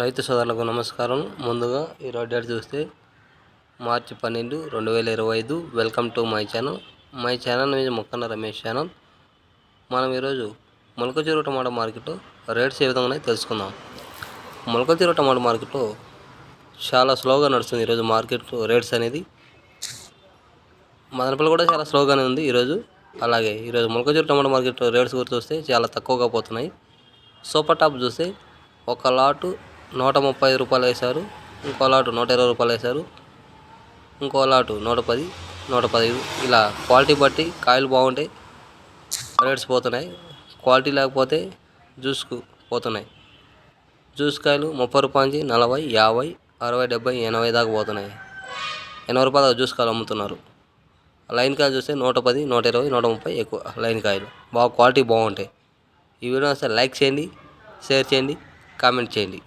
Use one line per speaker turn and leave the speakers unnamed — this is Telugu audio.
రైతు సోదరులకు నమస్కారం. ముందుగా ఈరోజు డేట్ చూస్తే మార్చి పన్నెండు రెండు వేల ఇరవై ఐదు. Welcome to my channel. My channel మీద మొక్కన్న రమేష్ ఛానల్. మనం ఈరోజు మొలకచూరు టమాటా మార్కెట్లో రేట్స్ ఏ విధంగా తెలుసుకుందాం. మొలకచూరు టమాటా మార్కెట్లో చాలా స్లోగా నడుస్తుంది ఈరోజు మార్కెట్ రేట్స్ అనేది. మదనపల్లి కూడా చాలా స్లోగానే ఉంది ఈరోజు. అలాగే ఈరోజు మొలకచూరు టమాటా మార్కెట్ రేట్స్ గురించి చూస్తే చాలా తక్కువగా పోతున్నాయి. సూపర్ టాప్ చూస్తే ఒక లాటు నూట ముప్పై రూపాయలు వేశారు. ఇంకో లాటు నూట ఇరవై రూపాయలు వేశారు. ఇంకో లాటు నూట పది నూట పదిహేను ఇలా క్వాలిటీ బట్టి కాయలు బాగుంటాయి రేట్స్ పోతున్నాయి. క్వాలిటీ లేకపోతే జ్యూస్కు పోతున్నాయి. జ్యూస్ కాయలు ముప్పై రూపాయల నుంచి నలభై యాభై అరవై డెబ్బై ఎనభై దాకా పోతున్నాయి. ఎనభై రూపాయల జ్యూస్ కాయలు అమ్ముతున్నారు. లైన్ కాయలు చూస్తే నూట పది నూట ఇరవై నూట ముప్పై ఎక్కువ లైన్ కాయలు. బాగా క్వాలిటీ బాగుంటాయి. ఈ వీడియో వస్తే లైక్ చేయండి షేర్ చేయండి కామెంట్ చేయండి.